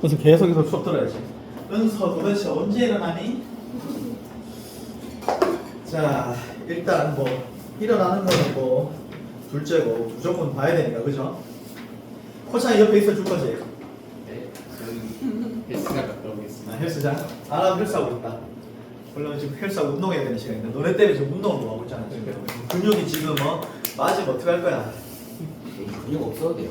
그래서 계속해서 수업 들어야지. 은서 도대체 언제 일어나니? 자, 일단 뭐 일어나는 거는 뭐 둘째고 무조건 봐야 되니까 그죠? 코창이 옆에 있어 줄 거지? 네, 저희 헬스장 갔다 아, 오겠습니다. 헬스장? 아, 헬스하고 있다. 물론 지금 헬스하고 운동해야 되는 시간인데 너네 때문에 지금 운동을 못 하고 있잖아. 지금. 근육이 지금 뭐 맞으면 어떡할 거야? 근육 없어도 돼요.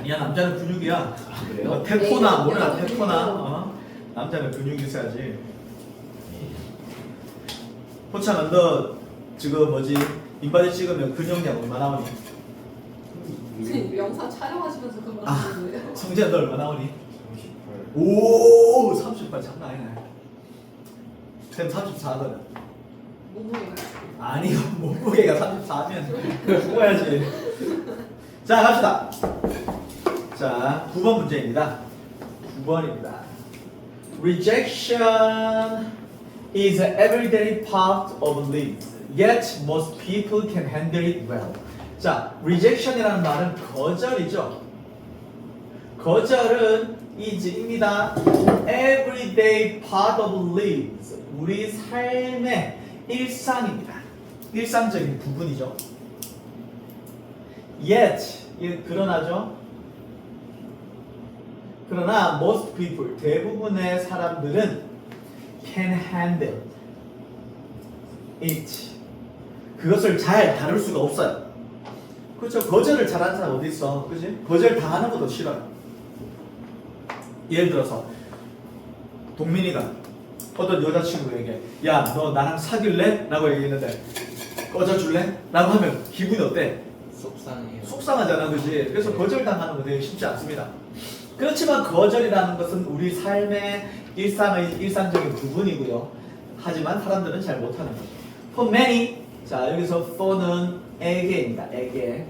아니야 남자는 근육이야. 아, 그래요? 어, 테포나 네, 몰라 남자는 테포나. 근육이요. 어? 남자는 근육이 있어야지. 호창은 너 지금 뭐지 인바디 찍으면 근육량 얼마 나 오니? 지금 영상 촬영하시면서 그거 아. 하시는 거예요? 성재야 너 얼마 나 오니? 38. 오 38 장난 아니네. 쌤 34거든. 몸무게가 아니요 몸무게가 34면 죽어야지. 자 갑시다. 자 9번 문제입니다. 9번입니다. Rejection is an everyday part of life. Yet most people can handle it well. 자, rejection이라는 말은 거절이죠. 거절은 is입니다. Everyday part of lives. 우리 삶의 일상입니다. 일상적인 부분이죠. Yet, 이 그러나죠. 그러나 most people, 대부분의 사람들은 can handle it. 그것을 잘 다룰 수가 없어요. 그렇죠. 거절을 잘하는 사람 어디 있어? 그지? 거절 당하는 것도 싫어요. 예를 들어서 동민이가 어떤 여자친구에게 야 너 나랑 사귈래? 라고 얘기했는데 꺼져줄래? 라고 하면 기분이 어때? 속상해요. 속상하잖아 그지? 그래서 거절 당하는 거 되게 쉽지 않습니다 그렇지만 거절이라는 것은 우리 삶의 일상의 일상적인 부분이고요. 하지만 사람들은 잘 못하는 거죠. For many 자 여기서 for는 에게입니다. 에게.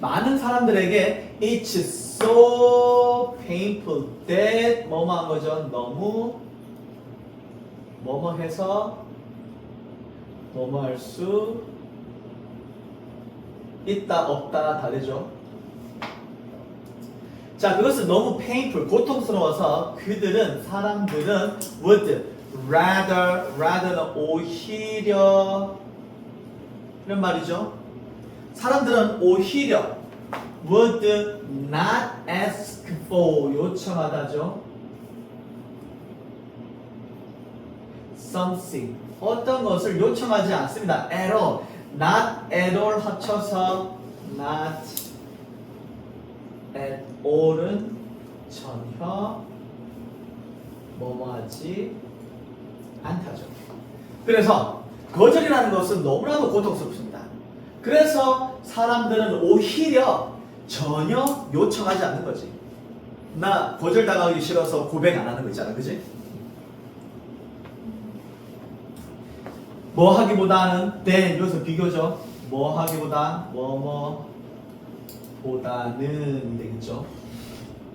많은 사람들에게 It's so painful that 뭐뭐 한 거죠? 너무 뭐뭐 해서 뭐뭐 할 수 있다 없다 다 되죠. 자 그것은 너무 painful 고통스러워서 그들은 사람들은 would rather rather는 오히려 이런 말이죠. 사람들은 오히려 would not ask for 요청하다죠. something 어떤 것을 요청하지 않습니다. at all not at all 합쳐서 not at all은 전혀 뭐뭐하지 않다죠. 그래서 거절이라는 것은 너무나도 고통스럽습니다. 그래서 사람들은 오히려 전혀 요청하지 않는 거지. 나 거절당하기 싫어서 고백 안 하는 거 있잖아, 그지? 뭐 하기보다는 than 여기서 비교죠. 뭐 하기보다 뭐뭐 보다는 되겠죠.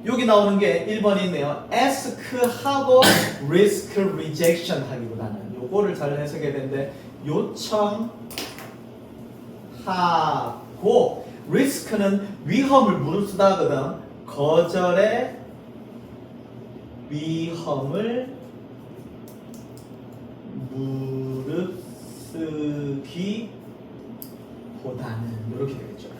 여기 나오는 게 1번이 있네요. ask 하고 risk rejection 하기보다는 요거를 잘 해석해야 되는데 요청하고 risk는 위험을 무릅쓰다거든. 거절의 위험을 무릅쓰기보다는 이렇게 되겠죠.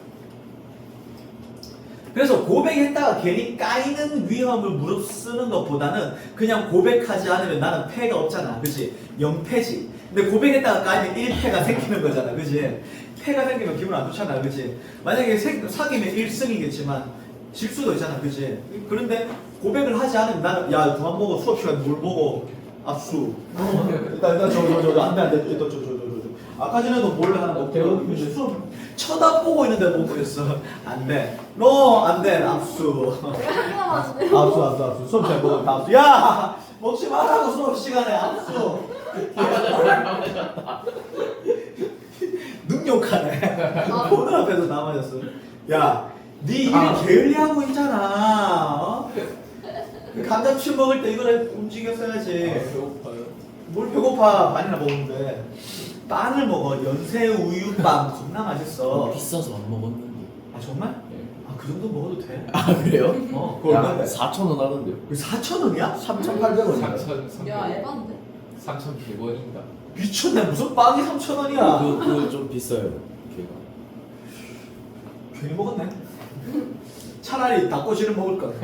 그래서 고백했다가 괜히 까이는 위험을 무릅쓰는 것보다는 그냥 고백하지 않으면 나는 패가 없잖아. 그지? 영패지. 근데 고백했다가 까이면 1패가 생기는 거잖아. 그지? 패가 생기면 기분 안 좋잖아. 그지? 만약에 생- 사귀면 1승이겠지만 질 수도 있잖아. 그지? 그런데 고백을 하지 않으면 나는 야, 그만 보고 수업 시간에 뭘 보고 압수. 어, 일단 일단 저 저저 안돼 안돼 일단 저저저 저, 저, 저. 아까 전에도 몰래 하나 먹대요. 이제 수업 쳐다보고 있는데 못 보겠어. 안 돼. 너 안 돼. 압수. 압수 압수 압수. 수업 잘 먹어. 압수. 야 먹지 말라고 수업 시간에 압수. 능욕하네. 보는 앞에서 다 맞았어. 야, 네 일이 아. 게을리하고 있잖아. 어? 그 감자칩 먹을 때 이거를 움직였어야지. 배고파요. 뭘 배고파 반이나 먹는데 빵을 먹어 연새 우유빵 겁나 맛있어. 비싸서 안 먹었는데. 아 정말? 그 정도 먹어도 돼. 아 그래요? 어, 그거 야 얼마인데? 4천 원 하던데요 4천 원이야? 3,800원이요 3,300원. 야 에반데? 3,100원인가? 미쳤네. 무슨 빵이 3천 원이야? 그거 좀 비싸요 걔가 괜히 먹었네. 차라리 닭꼬치를 먹을 걸.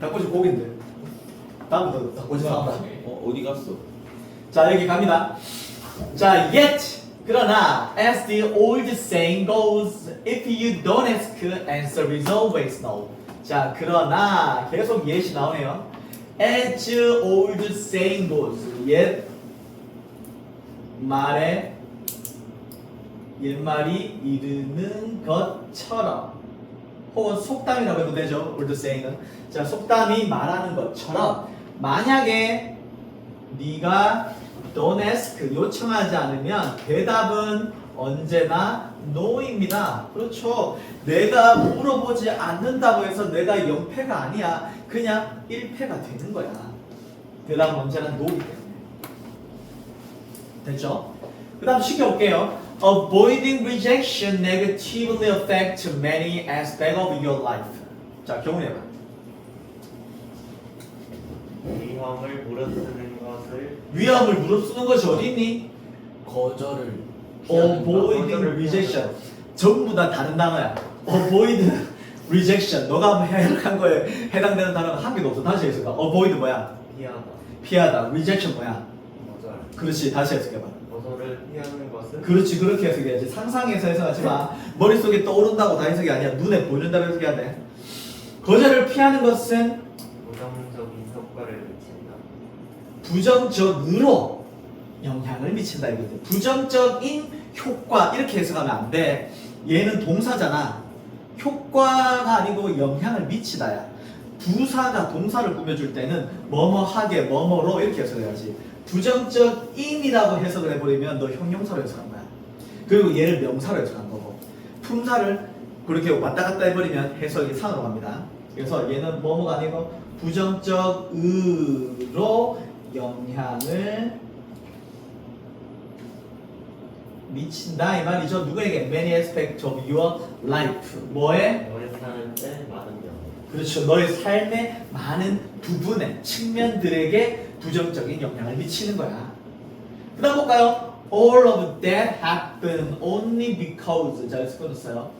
닭꼬치 고기인데. 다음부터 닭꼬치 사다. 어 어디 갔어? 자 여기 갑니다. 자 yet 그러나 as the old saying goes, if you don't ask, answer is always no. 자 그러나 계속 yet이 나오네요. As old saying goes, 옛 말에 옛말이 이르는 것처럼 혹은 속담이라고 해도 되죠. old saying은 자 속담이 말하는 것처럼 만약에 네가 don't ask 요청하지 않으면 대답은 언제나 no입니다. 그렇죠. 내가 물어보지 않는다고 해서 내가 0패가 아니야. 그냥 1패가 되는 거야. 대답은 언제나 no이기 때문에. 됐죠? 그 다음 시켜볼게요. Avoiding rejection negatively affects many aspects of your life. 자, 경훈 해봐. 위험을 무릅쓰는 것을 위험을 무릅쓰는 것이 어디 있니? 거절을 avoiding rejection 전부 다 다른 단어야. avoid rejection 너가 한번 해석한 거에 해당되는 단어가 한 개도 없어. 다시 해석해. avoid 뭐야? 피하다 피하다. rejection 뭐야? 거절 그렇지. 다시 해석해봐. 거절을 피하는 것은 그렇지. 그렇게 해석해야지. 상상해서 해석하지 마. 머릿속에 떠오른다고 다 해석이 아니야. 눈에 보인다고 해석해야 돼. 거절을 피하는 것은 부정적인 효과를 미친다. 부정적으로 영향을 미친다 이거지. 부정적인 효과 이렇게 해석하면 안 돼. 얘는 동사잖아. 효과가 아니고 영향을 미치다야. 부사가 동사를 꾸며줄 때는 뭐뭐 하게 뭐뭐로 이렇게 해석해야지. 부정적인이라고 해석을 해버리면 너 형용사로 해석한 거야. 그리고 얘를 명사로 해석한 거고. 품사를 그렇게 왔다 갔다 해버리면 해석이 산으로 갑니다. 그래서 얘는 뭐뭐가 아니고 부정적으로 영향을 미친다 이 말이죠. 누구에게? Many aspects of your life. 뭐에? 너의 때 많은 경 그렇죠. 너의 삶의 많은 부분에 측면들에게 부정적인 영향을 미치는 거야. 그다음 볼까요? All of that happen only because 자 여기서 끊었어요.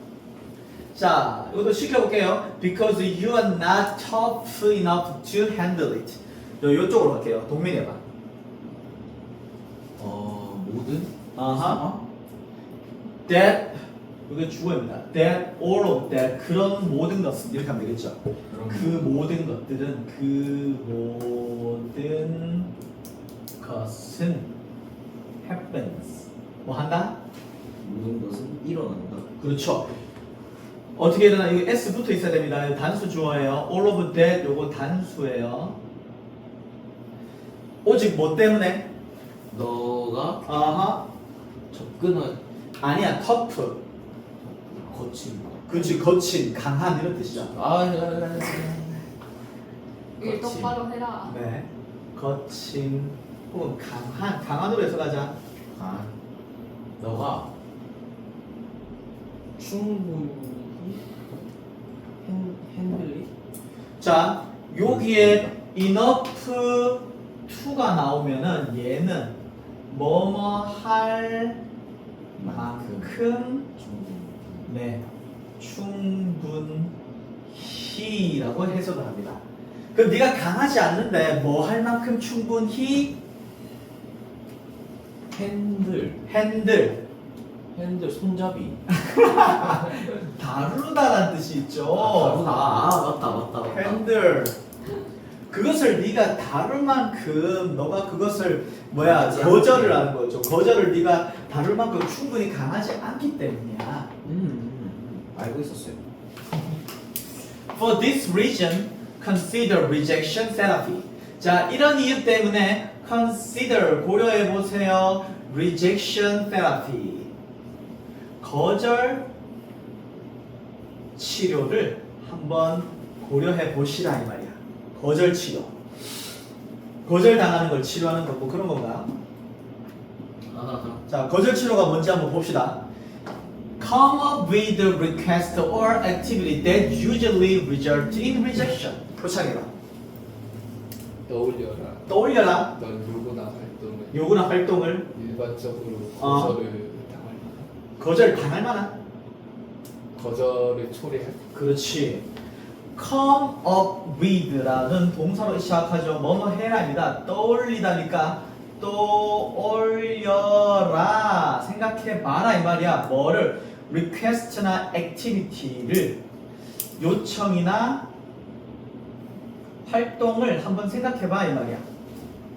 자 이것도 시켜볼게요. Because you are not tough enough to handle it. 요 이쪽으로 갈게요. 동민이 해봐. 어 모든? 아하. That 이게 주어입니다. That all of that 그런 모든 것은 이렇게 하면 되겠죠. 그런 그 모든 것들은 그 모든 것은 happens 뭐 한다? 모든 것은 일어난다 그렇죠. 어떻게 일어나? 이거 s 붙어 있어야 됩니다. 단수 주어예요. all of that 요거 단수예요. 오직 뭐 때문에? 너가 아하 접근한 아니야 터프 거친 그렇지 거친 강한 이런 뜻이죠. 아일 그렇지. 똑바로 해라. 네 거친 혹은 강한 강한으로 해석하자. 아 너가 충분히 핸, 핸들리? 자, 여기에 enough to가 나오면은 얘는 뭐뭐 할 만큼 충분히. 네 충분히라고 해석을 합니다. 그럼 네가 강하지 않는데 뭐 할 만큼 충분히? 핸들. 핸들. 핸들 손잡이. 다루다라는 뜻이 있죠. 다루다. 아 맞다 맞다 맞다. 핸들 그것을 네가 다룰 만큼 너가 그것을 뭐야 거절을. 하는 거죠. 거절을 네가 다룰 만큼 충분히 강하지 않기 때문이야. 음, 음, 음. 알고 있었어요 For this reason, consider rejection therapy. 자, 이런 이유 때문에 consider 고려해 보세요. rejection therapy. 거절 치료를 한번 고려해 보시라 이 말이야. 거절 치료. 거절 당하는 걸 치료하는 거뭐 그런 건가? 자, 거절 치료가 뭔지 한번 봅시다. come up with a request or activity that usually result in rejection. 표창해라. 떠올려라. 떠올려라. 넌 누구나 활동을 요구나 활동을 일반적으로 어. 거절을 당할 만한 거절 당할 만한. 거절을 초래할 그렇지. Come up with라는 동사로 시작하죠. 뭐뭐 해라입니다. 떠올리다니까 떠올려라. 생각해 봐라 이 말이야. 뭐를 request나 activity를 요청이나 활동을 한번 생각해 봐 이 말이야.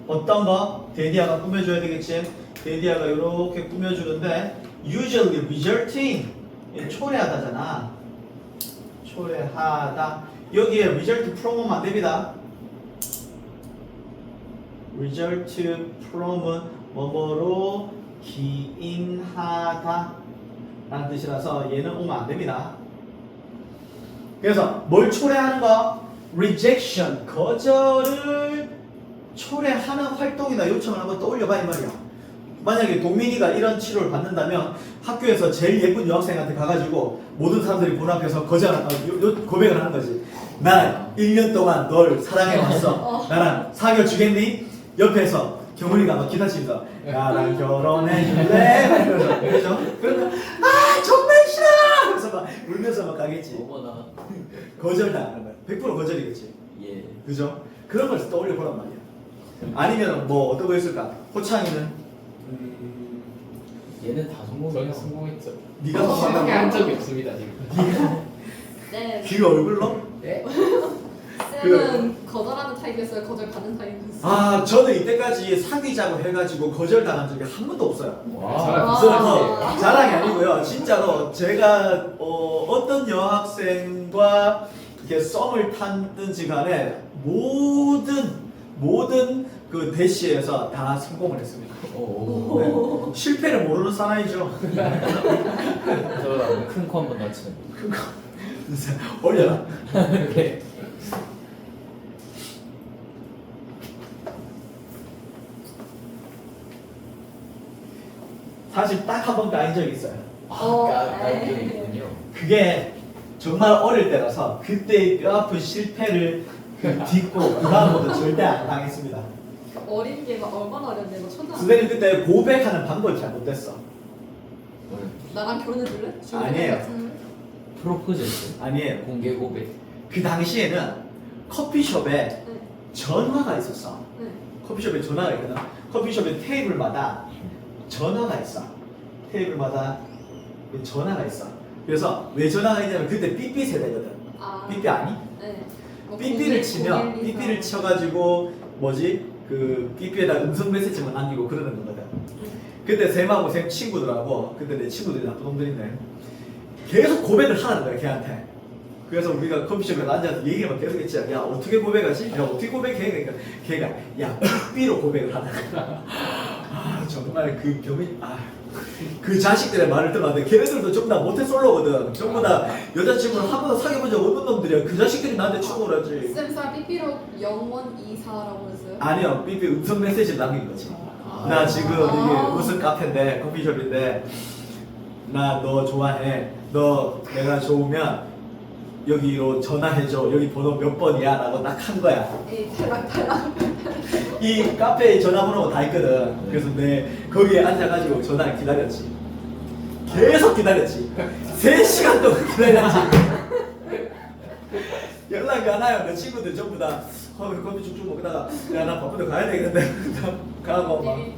어떤 거? 데디아가 꾸며줘야 되겠지. 데디아가 이렇게 꾸며주는데 usually resulting 얘 초래하다잖아. 초래하다. 여기에 result from은 안 됩니다. result from은 뭐뭐로 기인하다 라는 뜻이라서 얘는 오면 안 됩니다. 그래서 뭘 초래하는 거? rejection 거절을 초래하는 활동이나 요청을 한번 떠올려봐 이 말이야. 만약에 동민이가 이런 치료를 받는다면 학교에서 제일 예쁜 여학생한테 가가지고 모든 사람들이 본 앞에서 거절, 아, 요, 요 고백을 하는 거지. 나 1년 동안 널 사랑해왔어. 나랑 사귀어 주겠니? 옆에서 경훈이가 막 기다치면서 나랑 결혼해줄래? 이러면서 그러죠? 그러면 아 정말 싫어! 그래서 막 울면서 막 가겠지. 어머나. 거절당하는 거야. 100% 거절이겠지. 예. 그죠? 그런 걸 떠올려 보란 말이야. 아니면 뭐 어떤 거 있을까? 호창이는 음, 얘는 다 저는 성공이야. 성공했죠. 네가 성공한 성공한 적이 없습니다 지금. 네. 그 얼굴로? 네? 쌤은 거절하는 타입이었어요. 거절 받는 타입이었어요. 아 저는 이때까지 사귀자고 해가지고 거절당한 적이 한 번도 없어요. 와. 사람 와. 그래서 자랑이 아니고요. 진짜로 제가 어, 어떤 여학생과 이렇게 썸을 탔든지 간에 모든 모든 그 대시에서 다 성공을 했습니다. 오. 네. 실패를 모르는 사나이죠. 저큰코 한번 낮추는. 올려라. 이렇게. 사실 딱 한번 까인 적이 있어요. 어, 아, 에이. 있군요. 그게 정말 어릴 때라서 그때의 뼈아픈 실패를 딛고 그 다음부터 절대 안 당했습니다. 어린 게막 얼마나 어렸는데 막 초등학교 선생님 그때 고백하는 방법이 잘못됐어. 나랑 결혼해줄래? 아니에요. 같은 프로포즈. 아니에요. 공개 고백. 그 당시에는 커피숍에 네. 전화가 있었어. 네. 커피숍에 전화가 있거든. 커피숍에 테이블마다 전화가 있어. 테이블마다 전화가 있어. 그래서 왜 전화가 있냐면 그때 삐삐 세대거든. 아. 삐삐 아니? 네. 뭐 삐삐를 공일, 치면 공일, 삐삐를. 쳐가지고 뭐지 그 삐삐에다 음성 메시지만 남기고 그러는 거거든. 그때 쌤하고 쌤 친구들하고 그때 내 친구들이 나쁜 놈들인데 계속 고백을 하는 거야 걔한테. 그래서 우리가 커피숍에 앉아서 얘기를 막 계속 했지. 야 어떻게 고백하지? 야 어떻게 고백해? 그러니까 걔가 야 삐삐로 고백을 거야. 아 정말 그 병이 아 그 자식들의 말을 들었는데 걔네들도 전부 다 모태솔로거든. 전부 다 여자친구를 한 번도 사귀어본 적 없는 놈들이야. 그 자식들이 나한테 충고를 하지. 쌤사 삐삐로 영원 이사라고 했어요? 아니요, 삐삐 음성 메시지 남긴 거지. 아. 나 지금 이게 아. 무슨 카페인데 커피숍인데 나 너 좋아해. 너 내가 좋으면 여기로 전화해줘. 여기 번호 몇 번이야?라고 딱 한 거야. 에이 탈락 탈락. 이 카페에 전화번호가 다 있거든. 그래서 내 거기에 앉아가지고 전화를 기다렸지. 계속 기다렸지. 3시간 동안 기다렸지. 연락이 안 와요. 내 친구들 전부 다 어, 커피 쭉쭉 먹다가 야 나 바쁜데 가야 되겠는데 가고 막 네.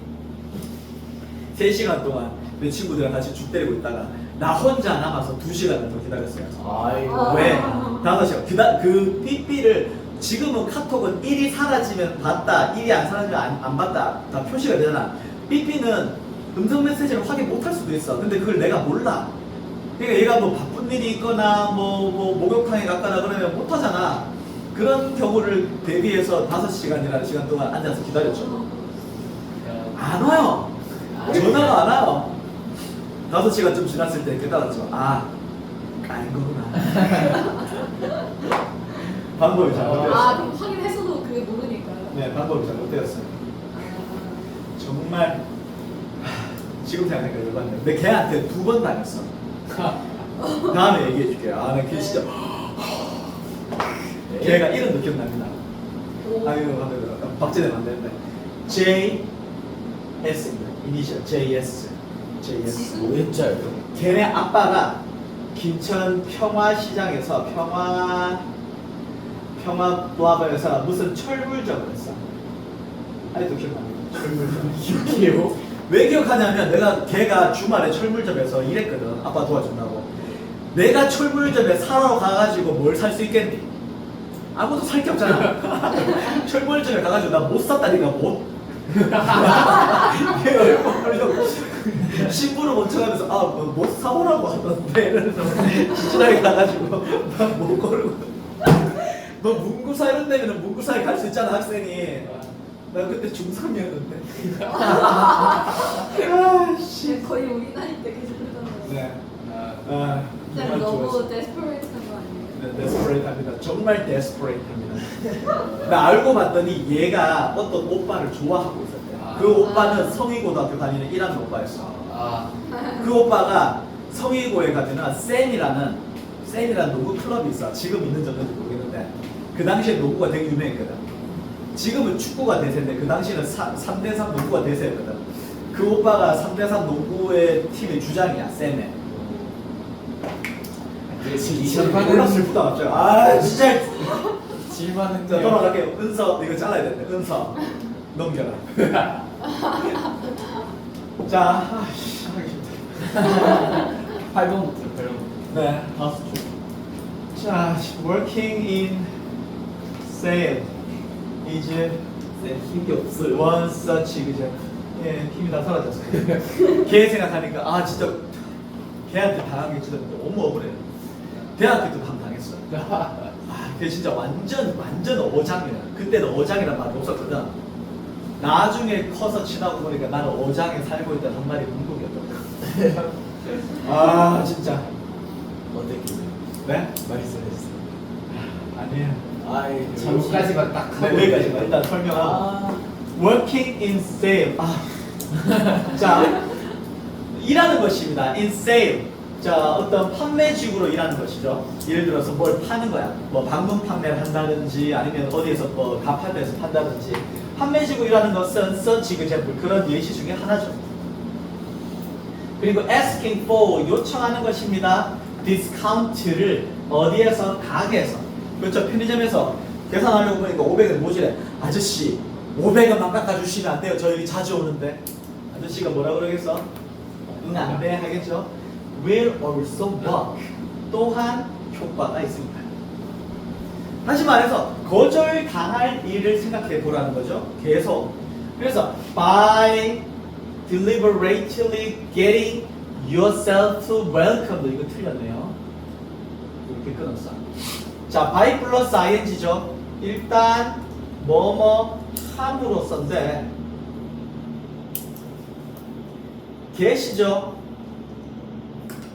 3시간 동안 내 친구들이랑 같이 죽 때리고 있다가 나 혼자 남아서 2시간을 더 기다렸어요. 아이고. 아. 왜? 다섯 시간. 그 다 그 삐삐를 지금은 카톡은 1이 사라지면 봤다, 1이 안 사라지면 안, 안 봤다 다 표시가 되잖아. 삐삐는 음성 메시지를 확인 못할 수도 있어. 근데 그걸 내가 몰라. 그러니까 얘가 뭐 바쁜 일이 있거나 뭐, 뭐 목욕탕에 갔거나 그러면 못 하잖아. 그런 경우를 대비해서 5시간이라는 시간 동안 앉아서 기다렸죠. 안 와요. 전화가 안 와요. 5시간 좀 지났을 때 깨달았죠. 아, 까인 거구나. 방법이 잘못되었어요. 아 그럼 확인했어도 그게 모르니까요. 네, 방법이 잘못되었어요. 아, 정말 하, 지금 생각하니까 열받네. 근데 걔한테 두 번 당했어. 다음에 얘기해 줄게요. 아, 나걔 진짜 걔가 이름 도 기억납니다. 오. 아유, 박진혜 만드는데 J S입니다. 이니셜 J S. J S. 뭐였자요? 걔네 아빠가 김천 평화시장에서 평화 평화 블라블에서 무슨 철물점을 했어. 아직도 기억납니다. 철물점. 기억해요? 왜 기억하냐면 내가 걔가 주말에 철물점에서 일했거든. 아빠 도와준다고. 내가 철물점에 사러 가가지고 뭘 살 수 있겠니? 아무도 살 게 없잖아. 철물점에 가가지고 나 못 샀다니까 못. 신부를 못 쳐가면서 아못 사오라고 하던데 이러면서 지진하게 가가지고 나못 고르고 너 문구사 이런 데면 문구사에 갈 수 있잖아 학생이 나 그때 중3이었는데 아씨 거의 우리 나이 때 계속 그러잖아요. 네. 아, 아, 정말 너무 좋았어. 데스퍼레이트한 거 아니에요? 네, 데스퍼레이트합니다. 정말 데스퍼레이트합니다. 나 알고 봤더니 얘가 어떤 오빠를 좋아하고 있었대. 그 오빠는 성의고등학교 다니는 일하는 오빠였어. 아, 그 오빠가 성의고에 가면은 쌤이라는 쌤이라는 농구 클럽이 있어. 지금 있는지 없는지 모르겠는데 그 당시에 농구가 되게 유명했거든. 지금은 축구가 대세인데 그 당시에는 3대3 농구가 대세였거든. 그 오빠가 3대3 농구의 팀의 주장이야. 이제 몰라 슬프다 갑자기. 아 진짜. 질만은 자 돌아갈게요. 은서 이거 잘라야 되는데 은서 넘겨라. 자, 아씨 하기 힘들어. 8번부터 8번부터 네, 다섯 줄. 자, working in sale is 힘이 없어요 one such 그죠? 예, 힘이 다 사라졌어요. 걔 생각하니까 아 진짜 걔한테 당한 게 진짜 너무 억울해요. 대학교 때도 한번 당했어. 아, 걔 진짜 완전 완전 어장이야. 그때는 어장이란 말이 없었거든. 나중에 커서 친하고 보니까 나는 어장에 살고 있던 한 마리 문국이었거든. 아 진짜. 어떻게 네? 말씀해주세요 아니에요. 아이 여기까지만 딱 하고 네, 여기까지만 일단 설명하고. 아 working in sale. 아. 자, 일하는 것입니다. in sale. 자, 어떤 판매직으로 일하는 것이죠. 예를 들어서 뭘 파는 거야. 뭐 방문 판매를 한다든지 아니면 어디에서 뭐 가판대에서 판다든지. 판매직으로 일하는 것은 such example 그런 예시 중에 하나죠. 그리고 asking for 요청하는 것입니다. 디스카운트를 어디에서 가게에서 그렇죠 편의점에서 계산하려고 보니까 500원 모지래 아저씨 500원만 깎아주시면 안 돼요. 저 여기 자주 오는데. 아저씨가 뭐라 그러겠어? 응 안 돼. 하겠죠? Will also work 또한 효과가 있습니다. 다시 말해서 거절 당할 일을 생각해 보라는 거죠. 계속. 그래서 by deliberately getting yourself welcomed 이거 틀렸네요. 이렇게 끊었어. 자, by 플러스 ing죠. 일단 뭐뭐 함으로써인데 get이죠.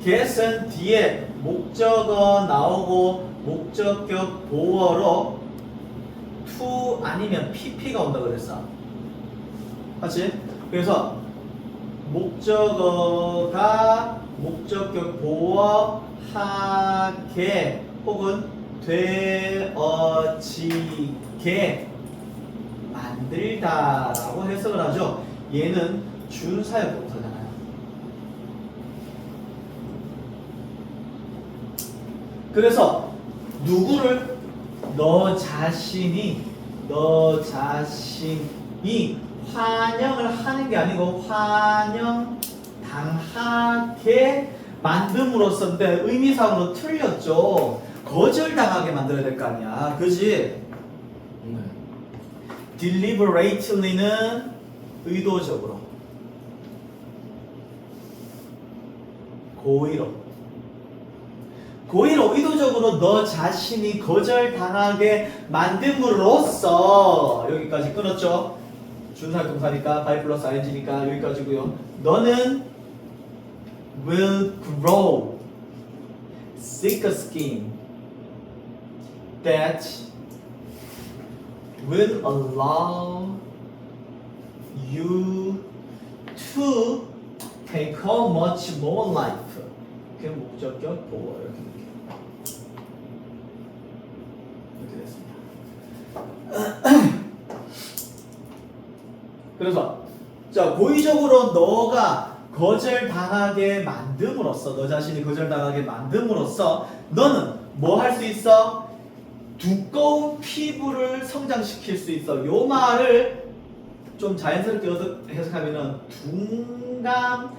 get은 뒤에 목적어 나오고 목적격 보어로 to 아니면 pp가 온다 그랬어. 맞지? 그래서 목적어가 목적격 보어 하게 혹은 되어지게 만들다라고 해석을 하죠. 얘는 준사역 동사잖아요. 그래서 누구를 너 자신이 너 자신이 환영을 하는 게 아니고 환영 당하게 만듦으로써인데 의미상으로 틀렸죠. 거절당하게 만들어야 될 거 아니야. 그지? 네. deliberately는 의도적으로 고의로 고의로 의도적으로 너 자신이 거절당하게 만듦으로써 여기까지 끊었죠 준사역 동사니까 by 플러스 ing니까 여기까지고요 너는 will grow thick skin that will allow you to take on much more life. 그 이렇게 목적격 이렇게 이렇게 이렇게 됐습니다. 그래서 자 고의적으로 너가 거절당하게 만듦으로써 너 자신이 거절당하게 만듦으로써 너는 뭐 할 수 있어? 두꺼운 피부를 성장시킬 수 있어. 요 말을 좀 자연스럽게 해석하면은 둔감해지다라고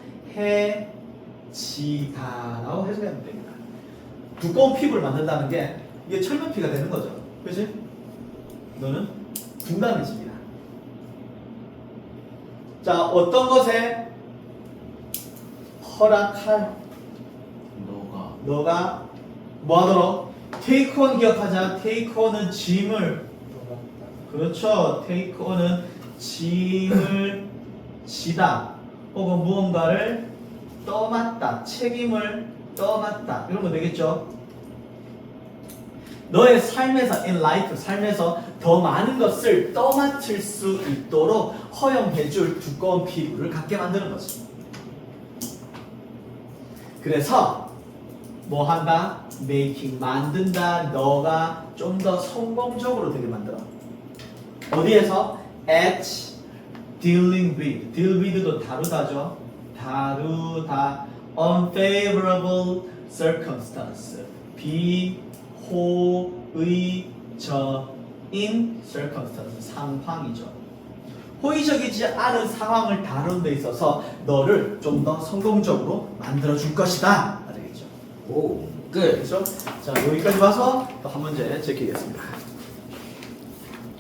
해석하면 됩니다. 두꺼운 피부를 만든다는 게 이게 철면피가 되는 거죠. 그렇지? 너는 둔감해집니다. 자, 어떤 것에 허락할 너가 너가 뭐 하도록 테이크 온 기억하자. 테이크 온은 짐을 그렇죠. 테이크 온은 짐을 지다 혹은 무언가를 떠맡다. 책임을 떠맡다. 이런 거 되겠죠? 너의 삶에서 in life 삶에서 더 많은 것을 떠맡을 수 있도록 허용해줄 두꺼운 피부를 갖게 만드는 거지. 그래서 뭐 한다? Making 만든다. 너가 좀 더 성공적으로 되게 만들어. 어디에서? at dealing with. deal with도 다루다죠. 다루다. unfavorable circumstance. 비호의적인 circumstance. 상황이죠. 호의적이지 않은 상황을 다루는 데 있어서 너를 좀 더 성공적으로 만들어 줄 것이다. 알겠죠? 오 끝. 그렇죠? 자, 여기까지 와서 또한 문제 제키겠습니다.